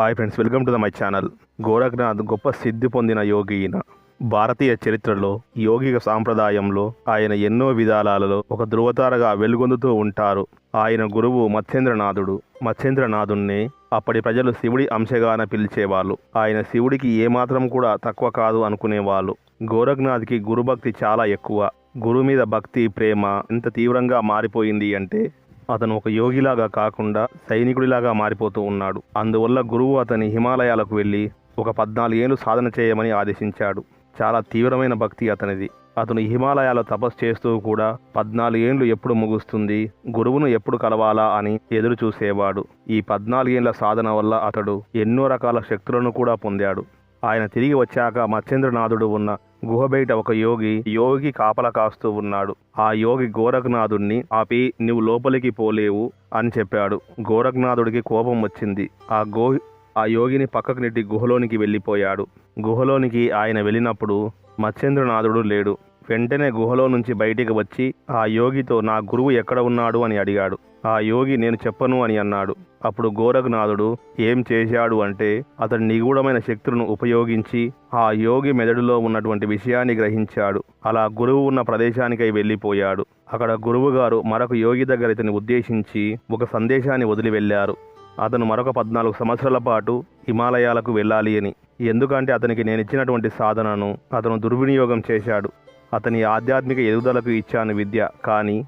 Hi friends welcome to the my channel Gorakhnath గొప్ప సిద్ధి పొందిన యోగి ఈయన. భారతీయ చరిత్రలో యోగిక సాంప్రదాయంలో ఆయన ఎన్నో విధాలలో ఒక ధృవతారగా వెలుగొందుతూ ఉంటారు. ఆయన గురువు మత్స్యేంద్రనాథుడు. మత్స్యేంద్రనాథుణ్ణి అప్పటి ప్రజలు శివుడి అంశగాన పిలిచేవాళ్ళు. ఆయన శివుడికి ఏమాత్రం కూడా తక్కువ కాదు అనుకునేవాళ్ళు. గోరఖ్నాథ్కి గురుభక్తి చాలా ఎక్కువ. గురు మీద భక్తి ప్రేమ ఎంత తీవ్రంగా మారిపోయింది అంటే అతను ఒక యోగిలాగా కాకుండా సైనికుడిలాగా మారిపోతూ ఉన్నాడు. అందువల్ల గురువు అతని హిమాలయాలకు వెళ్ళి ఒక పద్నాలుగేళ్ళు సాధన చేయమని ఆదేశించాడు. చాలా తీవ్రమైన భక్తి అతనిది. అతను హిమాలయాల తపస్సు చేస్తూ కూడా పద్నాలుగేండ్లు ఎప్పుడు ముగుస్తుంది గురువును ఎప్పుడు కలవాలా అని ఎదురు చూసేవాడు ఈ పద్నాలుగేండ్ల సాధన వల్ల అతడు ఎన్నో రకాల శక్తులను కూడా పొందాడు. ఆయన తిరిగి వచ్చాక మత్స్యేంద్రనాథుడు ఉన్న గుహ బయట ఒక యోగి యోగి కాపల కాస్తూ ఉన్నాడు. ఆ యోగి గోరఖనాథుణ్ణి ఆపి నువ్వు లోపలికి పోలేవు అని చెప్పాడు. గోరఖనాథుడికి కోపం వచ్చింది. ఆ గో ఆ యోగిని పక్కకు నెట్టి గుహలోనికి వెళ్ళిపోయాడు. గుహలోనికి ఆయన వెళ్ళినప్పుడు మత్స్యేంద్రనాథుడు లేడు. వెంటనే గుహలో నుంచి బయటికి వచ్చి ఆ యోగితో నా గురువు ఎక్కడ ఉన్నాడు? అని అడిగాడు. ఆ యోగి నేను చెప్పను అని అన్నాడు. అప్పుడు గోరఖనాథుడు ఏం చేశాడు? అంటే అతని నిగూఢమైన శక్తులను ఉపయోగించి ఆ యోగి మెదడులో ఉన్నటువంటి విషయాన్ని గ్రహించాడు. అలా గురువు ఉన్న ప్రదేశానికై వెళ్ళిపోయాడు. అక్కడ గురువుగారు మరొక యోగి దగ్గర ఇతని ఉద్దేశించి ఒక సందేశాన్ని వదిలి వెళ్ళారు. అతను మరొక పద్నాలుగు సంవత్సరాల పాటు హిమాలయాలకు వెళ్ళాలి అని. ఎందుకంటే అతనికి నేను ఇచ్చినటువంటి సాధనను అతను దుర్వినియోగం చేశాడు. అతని ఆధ్యాత్మిక ఎదుగుదలకు ఇచ్చాను విద్య. కానీ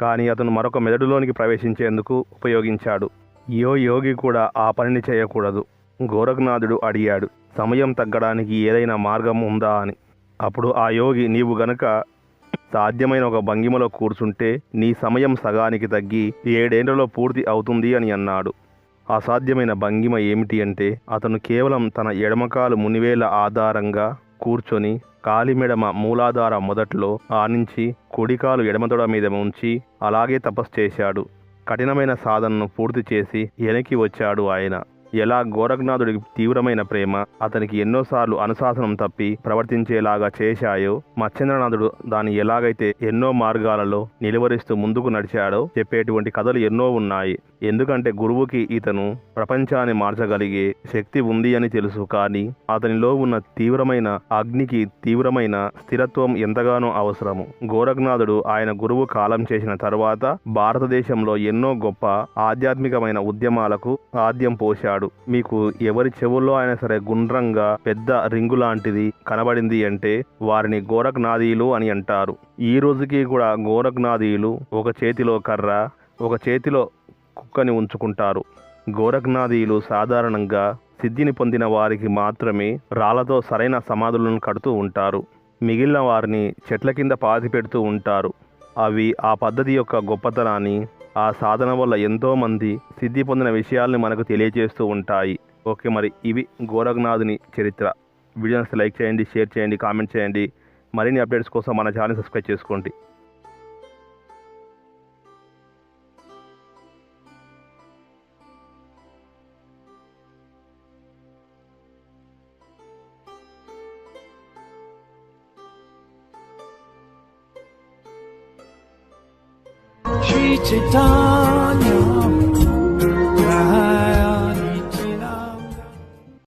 కానీ అతను మరొక మెదడులోనికి ప్రవేశించేందుకు ఉపయోగించాడు. యో యోగి కూడా ఆ పనిని చేయకూడదు గోరఖనాథుడు అడిగాడు. సమయం తగ్గడానికి ఏదైనా మార్గం ఉందా అని. అప్పుడు ఆ యోగి నీవు గనక సాధ్యమైన ఒక భంగిమలో కూర్చుంటే నీ సమయం సగానికి తగ్గి ఏడేండ్లలో పూర్తి అవుతుంది అని అన్నాడు. అసాధ్యమైన భంగిమ ఏమిటి అంటే అతను కేవలం తన ఎడమకాలు మునివేల ఆధారంగా కూర్చొని కాలిమెడమ మూలాధార మొదట్లో ఆనించి కుడికాలు ఎడమతొడ మీద ఉంచి అలాగే తపస్సు చేశాడు. కఠినమైన సాధనను పూర్తి చేసి వెనక్కి వచ్చాడు ఆయన. ఎలా గోరఖనాథుడికి తీవ్రమైన ప్రేమ అతనికి ఎన్నోసార్లు అనుశాసనం తప్పి ప్రవర్తించేలాగా చేశాయో మత్స్యేంద్రనాథుడు దాన్ని ఎలాగైతే ఎన్నో మార్గాలలో నిలువరిస్తూ ముందుకు నడిచాడో చెప్పేటువంటి కథలు ఎన్నో ఉన్నాయి. ఎందుకంటే గురువుకి ఇతను ప్రపంచాన్ని మార్చగలిగే శక్తి ఉంది అని తెలుసు కానీ అతనిలో ఉన్న తీవ్రమైన అగ్నికి తీవ్రమైన స్థిరత్వం ఎంతగానో అవసరము. గోరఖనాథుడు ఆయన గురువు కాలం చేసిన తర్వాత భారతదేశంలో ఎన్నో గొప్ప ఆధ్యాత్మికమైన ఉద్యమాలకు ఆద్యం పోశాడు. మీకు ఎవరి చెవుల్లో అయినా సరే గుండ్రంగా పెద్ద రింగు లాంటిది కనబడింది అంటే వారిని గోరఖనాథీయులు అని అంటారు. ఈ రోజుకి కూడా గోరఖనాథీయులు ఒక చేతిలో కర్ర ఒక చేతిలో చుక్కని ఉంచుకుంటారు. గోరఖ్నాథీయులు సాధారణంగా సిద్ధిని పొందిన వారికి మాత్రమే రాళ్ళతో సరైన సమాధులను కడుతూ ఉంటారు. మిగిలిన వారిని చెట్ల కింద పాతి పెడుతూ ఉంటారు. అవి ఆ పద్ధతి యొక్క గొప్పతనాన్ని ఆ సాధన వల్ల ఎంతోమంది సిద్ధి పొందిన విషయాల్ని మనకు తెలియజేస్తూ ఉంటాయి. ఓకే మరి ఇవి గోరఖ్నాథుని చరిత్ర. వీడియోస్ లైక్ చేయండి షేర్ చేయండి కామెంట్ చేయండి. మరిన్ని అప్డేట్స్ కోసం మన ఛానల్ సబ్స్క్రైబ్ చేసుకోండి. 一段。